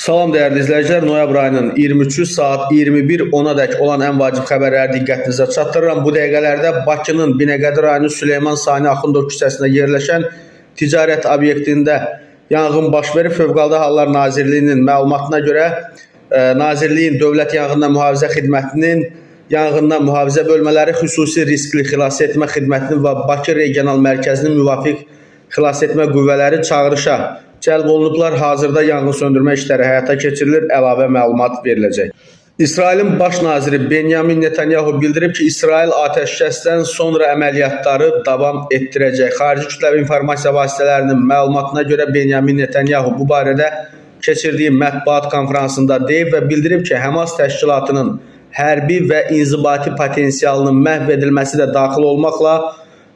Salam dəyərli izləyicilər, noyabr ayının 23-ü saat 21:10-a dək olan ən vacib xəbərləri diqqətinizə çatdırıram. Bu dəqiqələrdə Bakının Binəqədi rayonu Süleyman Sani Axundov küçəsində yerləşən ticarət obyektində yanğın baş verib. Fövqəladə Hallar Nazirliyinin məlumatına görə e, Nazirliyin Dövlət Yanğından Mühafizə Xidmətinin yanğından mühafizə bölmələri xüsusi riskli xilas etmə xidmətinin və Bakı Regional Mərkəzinin müvafiq xilas etmə qüvvələri çağırışa cəlb olunublar. Hazırda yanğın söndürmə işləri həyata keçirilir. Əlavə məlumat veriləcək. İsrailin baş naziri Benyamin Netanyahu bildirib ki, İsrail atəşkəsdən sonra əməliyyatları davam etdirəcək. Xarici kütləvi informasiya vasitələrinin məlumatına görə Benyamin Netanyahu bu barədə keçirdiyi mətbuat konfransında deyib və bildirib ki, Həmas təşkilatının hərbi və inzibati potensialının məhv edilməsi də daxil olmaqla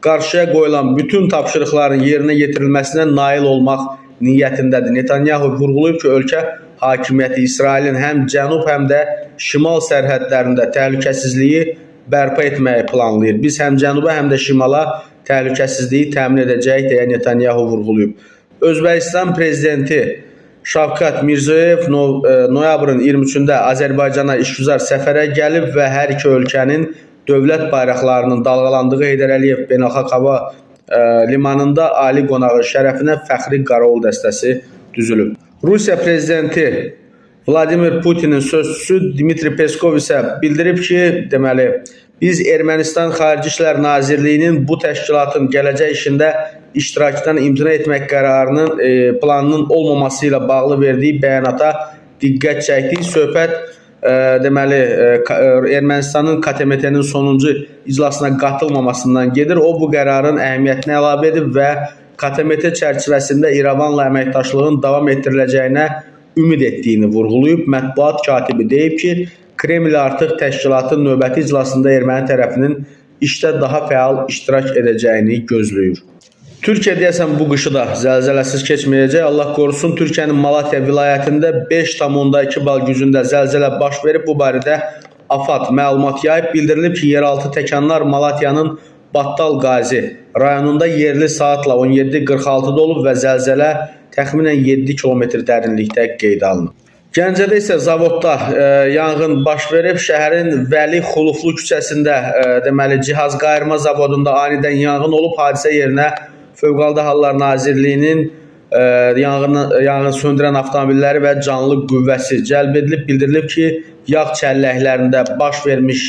qarşıya qoyulan bütün tapşırıqların yerinə yetirilməsinə nail olmaq niyyətindədir. Netanyahu vurğulayıb ki, ölkə hakimiyyəti İsrailin həm cənub, həm də şimal sərhədlərində təhlükəsizliyi bərpa etməyi planlayır. Biz həm cənuba, həm də şimala təhlükəsizliyi təmin edəcəyik deyə Netanyahu vurğulayıb. Özbəkistan prezidenti Şavkat Mirziyoyev no e, noyabrın 23-də Azərbaycana işgüzar səfərə gəlib və hər iki ölkənin dövlət bayraqlarının dalğalandığı Heydər Əliyev Beynəlxalq Hava limanında ali qonağı şərəfinə fəxri qarovul dəstəsi düzülüb. Rusiya prezidenti Vladimir Putinin sözçüsü Dmitri Peskov isə bildirib ki, deməli, biz Ermənistan Xarici İşlər Nazirliyinin bu təşkilatın gələcək işində iştirakdan imtina etmək qərarının e, planının olmaması ilə bağlı verdiyi bəyanata diqqət çəkdik. Söhbət deməli e, e, Ermənistanın KTMT-nin sonuncu iclasına qatılmamasından gedir. O bu qərarın əhəmiyyətini əlavə edib və KTMT çərçivəsində İrəvanla əməkdaşlığın davam etdiriləcəyinə ümid etdiyini vurğulayıb. Mətbuat katibi deyib ki, Kreml artıq təşkilatın növbəti iclasında erməni tərəfinin işdə daha fəal iştirak edəcəyini gözləyir. Türkiyə deyəsən bu qışı da zəlzələsiz keçməyəcək. Allah qorusun. Türkiyənin Malatya vilayətində 5,2 bal gücündə zəlzələ baş verib. Bu barədə AFAD məlumat yayıb. Bildirilib ki, yeraltı təkanlar Malatyanın Battal Qazi rayonunda yerli saatla 17:46-da olub və zəlzələ təxminən 7 kilometr dərinlikdə qeydə alınıb. Gəncədə isə zavodda e, yanğın baş verib. Şəhərin Vəli Xuluflu küçəsində e, deməli cihaz qayırma zavodunda anidən yanğın olub. Hadisə yerinə Fövqəladə Hallar Nazirliyinin e, yanğın yanğın söndürən avtomobilləri və canlı qüvvəsi cəlb edilib. Bildirilib ki, yağ çəlləklərində baş vermiş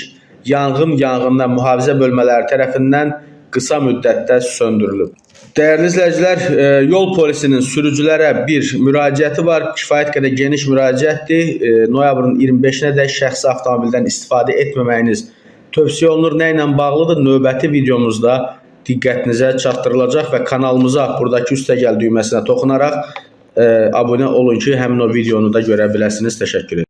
yanğın yanğından mühafizə bölmələri tərəfindən qısa müddətdə söndürülüb. Dəyərli izləyicilər, e, yol polisinin sürücülərə bir müraciəti var. Kifayət qədər geniş müraciətdir. E, Noyabrın 25-nə dək şəxsi avtomobildən istifadə etməməyiniz tövsiyə olunur. Nə ilə bağlıdır? Növbəti videomuzda diqqətinizə çatdırılacaq və kanalımıza buradakı üstəgəl düyməsinə toxunaraq e, abunə olun ki, həmin o videonu da görə biləsiniz. Təşəkkür edirəm.